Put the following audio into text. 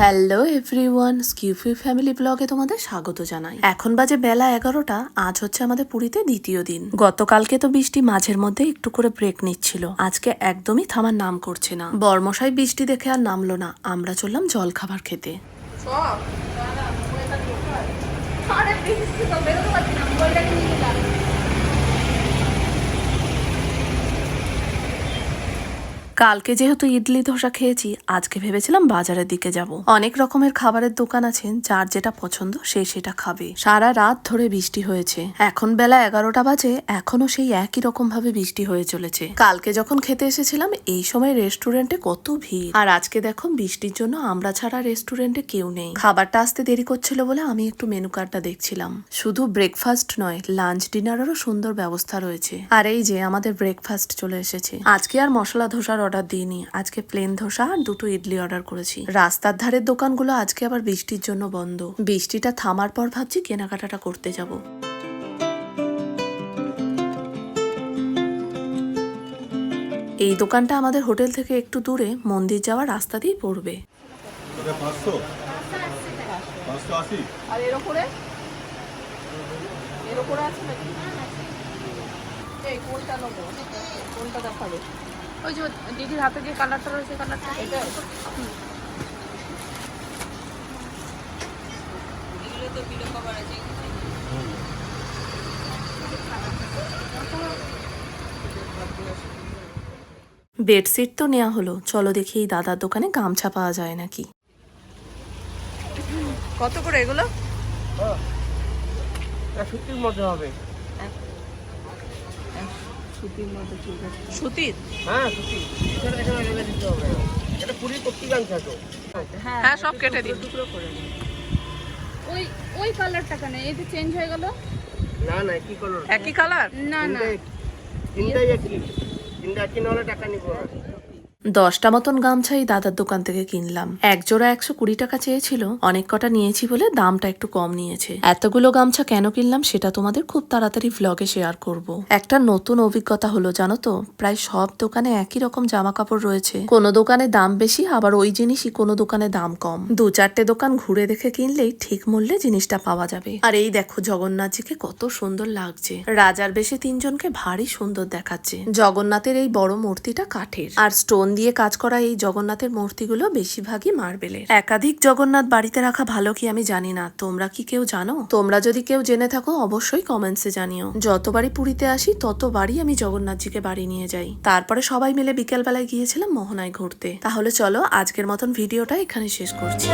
Hello everyone স্কিউফি family ব্লগে তোমাদের স্বাগত জানাই। এখন বাজে বেলা এগারোটা, আজ হচ্ছে আমাদের পুরীতে দ্বিতীয় দিন। গতকালকে তো বৃষ্টি মাঝের মধ্যে একটু করে ব্রেক নিচ্ছিল। আজকে একদমই থামার নাম করছে না। বর্মশাই বৃষ্টি দেখে আর নামলো না। আমরা চললাম জল খাবার খেতে আরে বৃষ্টি তো কালকে যেহেতু ইডলি ধোসা খেয়েছি, আজকে ভেবেছিলাম বাজারের দিকে যাব। অনেক রকমের খাবারের দোকান আছে, যার যেটা পছন্দ সে সেটা খাবে। সারা রাত ধরে বৃষ্টি হয়েছে। এখন বেলা এগারোটা বাজে, এখনও সেই একই রকম ভাবে বৃষ্টি হয়ে চলেছে। কালকে যখন খেতে এসেছিলাম, এই সময় রেস্টুরেন্টে কত ভিড়। আর আজকে দেখো, বৃষ্টির জন্য আমরা ছাড়া রেস্টুরেন্টে কেউ নেই। খাবারটা আসতে দেরি করছিল বলে আমি একটু মেনু কার্ডটা দেখছিলাম। শুধু ব্রেকফাস্ট নয়, লাঞ্চ, ডিনারেরও সুন্দর ব্যবস্থা রয়েছে। আর এই যে আমাদের ব্রেকফাস্ট চলে এসেছে। আজকে আর মশলা ধোসার অর্ডার দিইনি। আজকে প্লেন ধোসা আর দুটো ইডলি অর্ডার করেছি। রাস্তার ধারের দোকানগুলো আজকে আবার বৃষ্টির জন্য বন্ধ। বৃষ্টিটা থামার পর ভাবছি কেনাকাটাটা করতে যাব। এই দোকানটা আমাদের হোটেল থেকে একটু দূরে মন্দির যাওয়ার রাস্তা দিয়েই পড়বে। আর এর ওপরে? এর ওপরে আছে নাকি? এই কোনটা নেব? কোনটা দেখাবে? ওই যে দিদির হাতে যে কালারটা রয়েছে কালারটা। এটা? বেডশিট তো নেওয়া হলো। চলো দেখি এই দাদার দোকানে গামছা পাওয়া যায় নাকি। কত করে এগুলো? মধ্যে হবে। সুতির মতো ঠিক আছে। সুতির? হ্যাঁ সুতির। দিতে হবে। এটা পুরি পত্রিকাংশ তো হ্যাঁ সব কেটে দিই টুকরো করে ওই ওই কালারটা কেন? এই যে চেঞ্জ হয়ে গেল? না না একই কালার একই কালার না না। তিনটাই একই। তিনটা একই নাহলে টাকা নিব দশটা মতন গামছা এই দাদার দোকান থেকে কিনলাম। এক জোড়া একশো কুড়ি টাকা চেয়েছিল, অনেক কটা নিয়েছি বলে দামটা একটু কম নিয়েছে। এতগুলো গামছা কেন কিনলাম সেটা তোমাদের খুব তাড়াতাড়ি ভ্লগে শেয়ার করব। একটা নতুন অভিজ্ঞতা হলো, জানো তো, প্রায় সব দোকানে একই রকম জামা কাপড় রয়েছে। কোনো দোকানে দাম বেশি, আবার ওই জিনিসই কোনো দোকানে দাম কম। দু চারটে দোকান ঘুরে দেখে কিনলেই ঠিক মূল্যে জিনিসটা পাওয়া যাবে। আর এই দেখো জগন্নাথজিকে কত সুন্দর লাগছে। রাজার বেশে তিনজনকে ভারী সুন্দর দেখাচ্ছে। জগন্নাথের এই বড় মূর্তিটা কাঠের। আর স্টোন দিয়ে কাজ করা এই জগন্নাথের মূর্তিগুলো বেশিরভাগই মার্বেলের। একাধিক জগন্নাথ বাড়িতে রাখা ভালো কি আমি জানি না। তোমরা কি কেউ জানো? তোমরা যদি কেউ জেনে থাকো, অবশ্যই কমেন্টসে জানিও। যতবারই পুরীতে আসি, ততবারই আমি জগন্নাথজিকে বাড়ি নিয়ে যাই। তারপরে সবাই মিলে বিকেলবেলায় গিয়েছিলাম মোহনায় ঘুরতে। তাহলে চলো, আজকের মতন ভিডিওটা এখানে শেষ করছি।